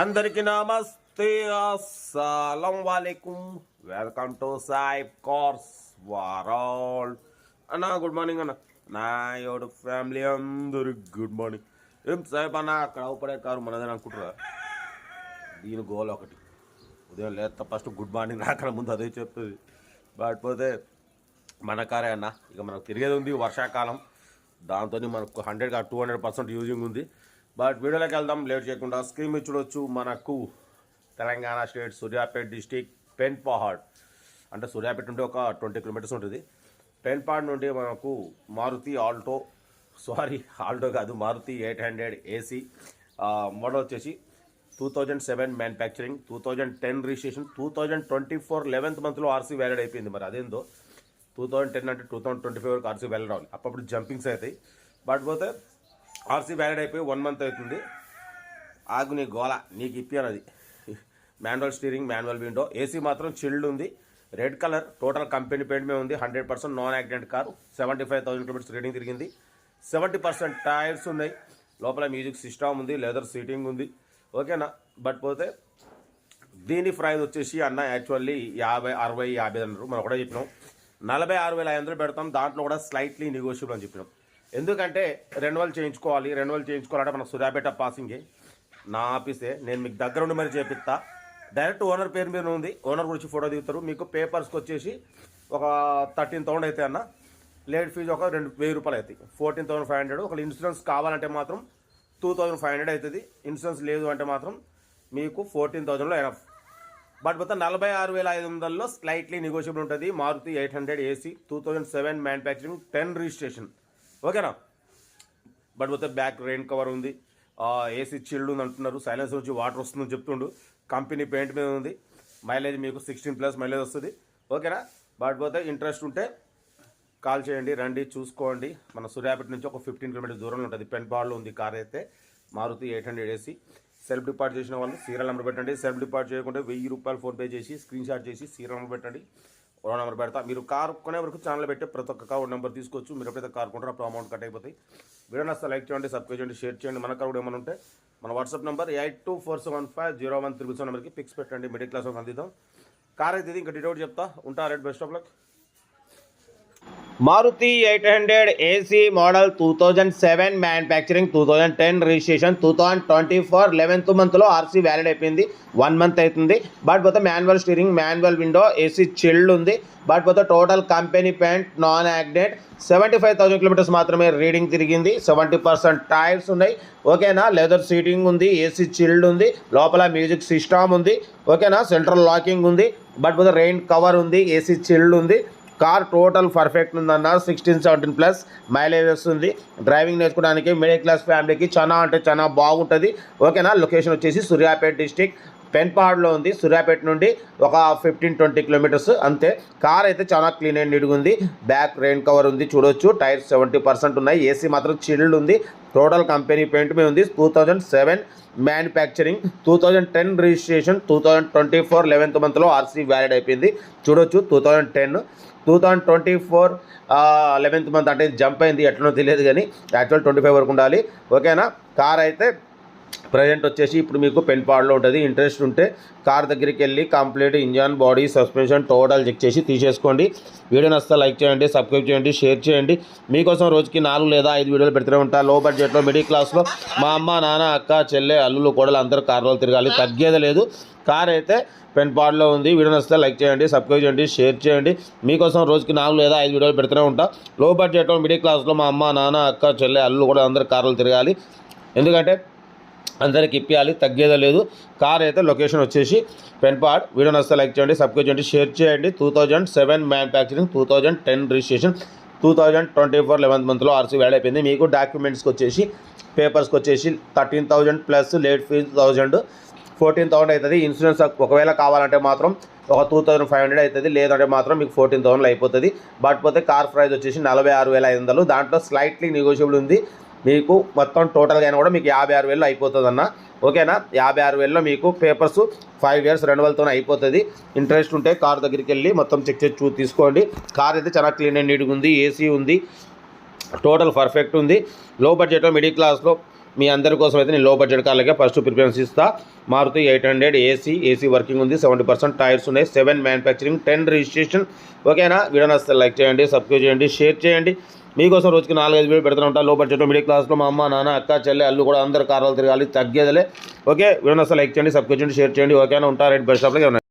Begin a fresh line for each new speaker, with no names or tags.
అందరికి నమస్తే అస్సలం వాలేకుం. వెల్కమ్ టు సాయిబ్ కార్స్ వారాల్ అన్న గుడ్ మార్నింగ్ అన్న. నా యోడు ఫ్యామిలీ అందరికి గుడ్ మార్నింగ్ ఏం సాయిబ్ అన్న అక్కడ అవపడే కారు మనదని అనుకుంటారా దీని గోల్ ఒకటి. ఉదయం లేత ఫస్ట్ గుడ్ మార్నింగ్ రాకడ ముందు అదే చెప్తుంది కాకపోతే మన కారే అన్న ఇక మనకు తిరిగేది ఉంది వర్షాకాలం. దాంతో మనకు hundred to hundred percent using ఉంది. బట్ వీడియోలోకి వెళ్దాం. లేట్ చేయకుండా స్క్రీన్ మీద చూడొచ్చు మనకు తెలంగాణ స్టేట్ సూర్యాపేట్ డిస్టిక్ పెన్పహాడ్ అంటే సూర్యాపేట నుండి ఒక ట్వంటీ కిలోమీటర్స్ ఉంటుంది. పెన్పాడ్ నుండి మనకు మారుతి ఆల్టో సారీ ఆల్టో కాదు Maruti eight hundred AC model వచ్చేసి two thousand seven manufacturing two thousand ten registration two thousand twenty four eleventh మంత్లో ఆర్సీ వ్యాలిడ్ అయిపోయింది మరి. అదేందో? టూ థౌజండ్ టెన్ అంటే టూ థౌజండ్ ట్వంటీ ఫైవ్ వరకు ఆర్సీ వ్యాలిడ్ రావాలి. అప్పుడు జంపింగ్స్ అవుతాయి. బట్ పోతే ఆర్సీ వ్యాలిడ్ అయిపోయి వన్ మంత్ అవుతుంది. ఆగు నీ గోల నీకు ఇప్పాను అది. Manual steering manual window AC మాత్రం చిల్డ్ ఉంది. Red colour total company paint మీద ఉంది. Hundred percent non accident car seventy five thousand kilometres reading తిరిగింది. సెవెంటీ పర్సెంట్ టైర్స్ ఉన్నాయి. లోపల మ్యూజిక్ సిస్టమ్ ఉంది లెదర్ సీటింగ్ ఉంది. ఓకేనా బట్ పోతే దీని ప్రైజ్ వచ్చేసి అన్న యాక్చువల్లీ యాభై అరవై యాభై అన్నారు మనం కూడా చెప్పినాం. నలభై ఆరు వేల ఐదు వందలు పెడతాం. దాంట్లో కూడా స్లైట్లీ నెగోషియబుల్ అని చెప్పినాం. ఎందుకంటే రెన్యువల్ చేయించుకోవాలి రెన్యువల్ చేయించుకోవాలంటే మన సూర్యాపేట పాసింగే నా ఆఫీసే నేను మీకు దగ్గర ఉండి మరి చేపిస్తా. డైరెక్ట్ ఓనర్ పేరు మీద ఉంది. ఓనర్ గురించి ఫోటో దిగుతారు. మీకు పేపర్స్కి వచ్చేసి ఒక థర్టీన్ థౌసండ్ అయితే అన్న. లేట్ ఫీజు ఒక రెండు వెయ్యి రూపాయలు అవుతాయి. ఫోర్టీన్ థౌసండ్ ఫైవ్ హండ్రెడ్ ఒక ఇన్సూరెన్స్ కావాలంటే మాత్రం టూ థౌసండ్ ఫైవ్ హండ్రెడ్ అవుతుంది. ఇన్సూరెన్స్ లేదు అంటే మాత్రం మీకు ఫోర్టీన్ థౌసండ్లో ఎనఫ్ బట్ మొత్తం నలభై ఆరు వేల ఐదు వందల్లో స్లైట్లీ నెగోషియబుల్ ఉంటుంది. Maruti eight hundred AC two thousand seven manufacturing ten registration ఓకేనా? బట్ పోతే బ్యాక్ రెయిన్ కవర్ ఉంది. ఏసీ చిల్డ్ ఉంది అంటున్నారు. సైలెన్స్ నుంచి వాటర్ వస్తుందని చెప్తుండు. కంపెనీ పెయింట్ మీద ఉంది. మైలేజ్ మీకు సిక్స్టీన్ ప్లస్ మైలేజ్ వస్తుంది. ఓకేనా? బట్ పోతే ఇంట్రెస్ట్ ఉంటే కాల్ చేయండి రండి చూసుకోండి. మన సూర్యాపేట నుంచి ఒక ఫిఫ్టీన్ కిలోమీటర్ దూరంలో ఉంటుంది. పెన్పాడ్లో ఉంది కార్ అయితే. Maruti eight hundred AC self depart చేసిన వాళ్ళు సీరియల్ నెంబర్ పెట్టండి. సెల్ఫ్ డిపార్ట్ చేయకుండా వెయ్యి రూపాయలు ఫోన్పే చేసి స్క్రీన్ షాట్ చేసి సీరియల్ నెంబర్ పెట్టండి. ఓ నెంబర్ పెడతా. మీరు కార్ కొనే వరకు ఛానల్ పెట్టే ప్రతి ఒక్క కార్ నెంబర్ తీసుకోవచ్చు. మీరు ఎప్పుడైతే కార్ కొంటారో అప్పుడు అమౌంట్ కట్ అయిపోతాయి. వీడియో నస్తే లైక్ చేయండి సబ్స్క్రైబ్ చేయండి షేర్ చేయండి. మన కార్ కూడా ఏమైనా ఉంటే మన WhatsApp number eight two four seven five zero one triple seven నెంబర్కి పిక్స్ పెట్టండి. మిడిల్ క్లాస్ అందిద్దాం కార్ అయితే ఇంకా డీటెయిల్ చెప్తా. ఉంటా rate best of luck Maruti eight hundred AC model two thousand seven manufacturing two thousand ten registration two thousand twenty four eleventh మంత్లో RC valid అయిపోయింది. One month అవుతుంది. But పోతే manual steering manual window AC chilled ఉంది. But పోతే total company paint non accident seventy five thousand kilometres మాత్రమే reading తిరిగింది. Seventy percent tyres ఉన్నాయి. ఓకేనా లెదర్ సీటింగ్ ఉంది. ఏసీ చిల్డ్ ఉంది. లోపల మ్యూజిక్ సిస్టమ్ ఉంది. ఓకేనా సెంట్రల్ లాకింగ్ ఉంది. బట్ పోతే రెయిన్ కవర్ ఉంది. ఏసీ చిల్డ్ ఉంది. కార్ టోటల్ పర్ఫెక్ట్ ఉందన్న సిక్స్టీన్ సెవెంటీన్ ప్లస్ మైలేజ్ వస్తుంది. డ్రైవింగ్ నేర్చుకోవడానికి మిడిల్ క్లాస్ ఫ్యామిలీకి చాలా అంటే చాలా బాగుంటుంది. ఓకేనా? లొకేషన్ వచ్చేసి సూర్యాపేట డిస్టిక్ పెన్పాడ్లో ఉంది. సూర్యాపేట నుండి ఒక ఫిఫ్టీన్ ట్వంటీ కిలోమీటర్స్ అంతే. కార్ అయితే చాలా క్లీన్ అండ్ నీట్గా ఉంది. బ్యాక్ రెయిన్ కవర్ ఉంది చూడొచ్చు. టైర్స్ సెవెంటీ పర్సెంట్ ఉన్నాయి. ఏసీ మాత్రం చిల్డ్ ఉంది. టోటల్ కంపెనీ పెయింట్ మీద ఉంది. Two thousand seven manufacturing two thousand ten registration two thousand twenty four eleventh మంత్లో ఆర్సీ వ్యాలిడ్ అయిపోయింది. చూడొచ్చు two thousand ten two thousand twenty four eleventh month అంటే jump అయింది ఎట్లనో తెలియదు కానీ యాక్చువల్ ట్వంటీ ఫైవ్ వరకు ఉండాలి. ఓకేనా? కార్ అయితే ప్రజెంట్ వచ్చేసి ఇప్పుడు మీకు పెన్పాడ్లో ఉంటుంది. ఇంట్రెస్ట్ ఉంటే కార్ దగ్గరికి వెళ్ళి complete engine body suspension total check చేసి తీసేసుకోండి. వీడియో నచ్చితే లైక్ చేయండి సబ్స్క్రైబ్ చేయండి షేర్ చేయండి. మీకోసం రోజుకి నాలుగు లేదా ఐదు వీడియోలు పెడుతూనే ఉంటా. లో బడ్జెట్లో మిడిల్ క్లాస్లో మా అమ్మ నాన్న అక్క చెల్లె అల్లులు కూడా అందరూ కార్లో తిరగాలి. తగ్గేది లేదు. కార్ అయితే పెన్పాడ్లో ఉంది. వీడియో నచ్చితే లైక్ చేయండి సబ్స్క్రైబ్ చేయండి షేర్ చేయండి. మీకోసం రోజుకి నాలుగు లేదా ఐదు వీడియోలు పెడుతూనే ఉంటా. లో బడ్జెట్లో మిడిల్ క్లాస్లో మా అమ్మ నాన్న అక్క చెల్లె అల్లులు కూడా అందరూ కార్లు తిరగాలి. ఎందుకంటే అందరికి ఇప్పియాలి తగ్గేదో లేదు. కార్ అయితే లొకేషన్ వచ్చేసి పెన్పాడ్ వీడియో నస్తే లైక్ చేయండి సబ్స్క్రైబ్ చేయండి షేర్ చేయండి. Two thousand seven manufacturing two thousand ten registration two thousand twenty four eleventh మంత్లో ఆర్సీ వ్యాడ్ అయిపోయింది. మీకు డాక్యుమెంట్స్కి వచ్చేసి పేపర్స్కి వచ్చేసి thirteen thousand plus late fees thousand fourteen thousand అవుతుంది ఇన్సూరెన్స్ ఒకవేళ కావాలంటే మాత్రం ఒక టూ థౌసండ్ ఫైవ్ హండ్రెడ్ అవుతుంది లేదంటే మాత్రం మీకు ఫోర్టీన్ థౌసండ్లో అయిపోతుంది. బట్ పోతే కార్ ప్రైస్ వచ్చేసి నలభై ఆరు వేల ఐదు వందలు. దాంట్లో స్లైట్లీ నెగోషియబుల్ ఉంది. మీకు మొత్తం టోటల్గా అయినా కూడా మీకు యాభై ఆరు వేలు అయిపోతుంది అన్న ఓకేనా? యాభై ఆరు వేలలో మీకు పేపర్స్ ఫైవ్ ఇయర్స్ రెన్యువల్తో అయిపోతుంది. ఇంట్రెస్ట్ ఉంటే కార్ దగ్గరికి వెళ్ళి మొత్తం చెక్ చేసి చూ తీసుకోండి. కార్ అయితే చాలా క్లీన్ అండ్ నీట్గా ఉంది ఏసీ ఉంది. టోటల్ పర్ఫెక్ట్ ఉంది. లో బడ్జెట్లో మిడిల్ క్లాస్లో మీ అందరి కోసం అయితే నేను లో బడ్జెట్ కార్లకే ఫస్ట్ ప్రిఫరెన్స్ ఇస్తా. Maruti eight hundred AC AC working ఉంది సెవెంటీ పర్సెంట్ టైర్స్ ఉన్నాయి సెవెన్ మ్యానుఫ్యాక్చరింగ్ టెన్ రిజిస్ట్రేషన్ ఓకేనా? వీడియో నచ్చితే లైక్ చేయండి సబ్స్క్రైబ్ చేయండి షేర్ చేయండి. మీకోసం రోజుకి నాలుగైదు వీడియో పెడుతూ ఉంటాను లో బడ్జెట్లో మిడిల్ క్లాస్లో మా అమ్మ నాన్న అక్క చెల్లె అల్లు కూడా అందరు కార్లు తిరగాలి తగ్గేదలే. ఓకే? వీడియో నచ్చితే లైక్ చేయండి సబ్స్క్రైబ్ చేయండి షేర్ చేయండి. ఓకేనా? ఉంటారు రైట్ బస్ షాప్లో